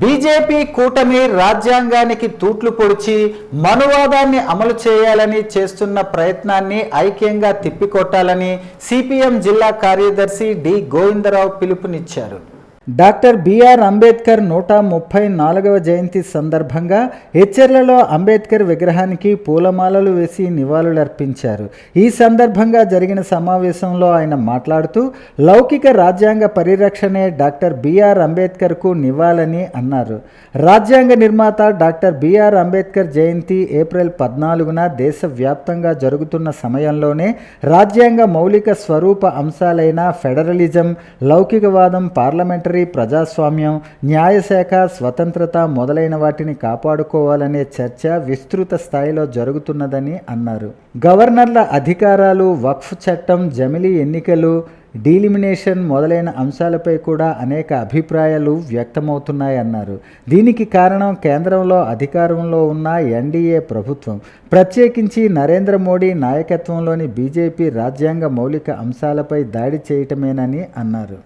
BJP కూటమి రాజ్యాంగానికి తూట్లు పొడిచి మనువాదాన్ని అమలు చేయాలని చేస్తున్న ప్రయత్నాన్ని ఐక్యంగా తిప్పికొట్టాలని సిపిఎం జిల్లా కార్యదర్శి డి గోవిందరావు పిలుపునిచ్చారు. డాక్టర్ బిఆర్ అంబేద్కర్ నూట ముప్పై నాలుగవ జయంతి సందర్భంగా హెచ్చర్లలో అంబేద్కర్ విగ్రహానికి పూలమాలలు వేసి నివాళులర్పించారు. ఈ సందర్భంగా జరిగిన సమావేశంలో ఆయన మాట్లాడుతూ లౌకిక రాజ్యాంగ పరిరక్షణే డాక్టర్ బిఆర్ అంబేద్కర్కు నివ్వాలని అన్నారు. రాజ్యాంగ నిర్మాత doctor BR Ambedkar Jayanti April పద్నాలుగున దేశవ్యాప్తంగా జరుగుతున్న సమయంలోనే రాజ్యాంగ మౌలిక స్వరూప అంశాలైన ఫెడరలిజం లౌకికవాదం పార్లమెంటరీ ప్రజాస్వామ్యం న్యాయశాఖ స్వతంత్రత మొదలైన వాటిని కాపాడుకోవాలనే చర్చ విస్తృత స్థాయిలో జరుగుతున్నదని అన్నారు. గవర్నర్ల అధికారాలు వక్ఫ్ చట్టం జమిలీ ఎన్నికలు డీలిమినేషన్ మొదలైన అంశాలపై కూడా అనేక అభిప్రాయాలు వ్యక్తమవుతున్నాయన్నారు. దీనికి కారణం కేంద్రంలో అధికారంలో ఉన్న ఎన్డీఏ ప్రభుత్వం. ప్రత్యేకించి నరేంద్ర మోడీ నాయకత్వంలోని బీజేపీ రాజ్యాంగ మౌలిక అంశాలపై దాడి చేయటమేనని అన్నారు.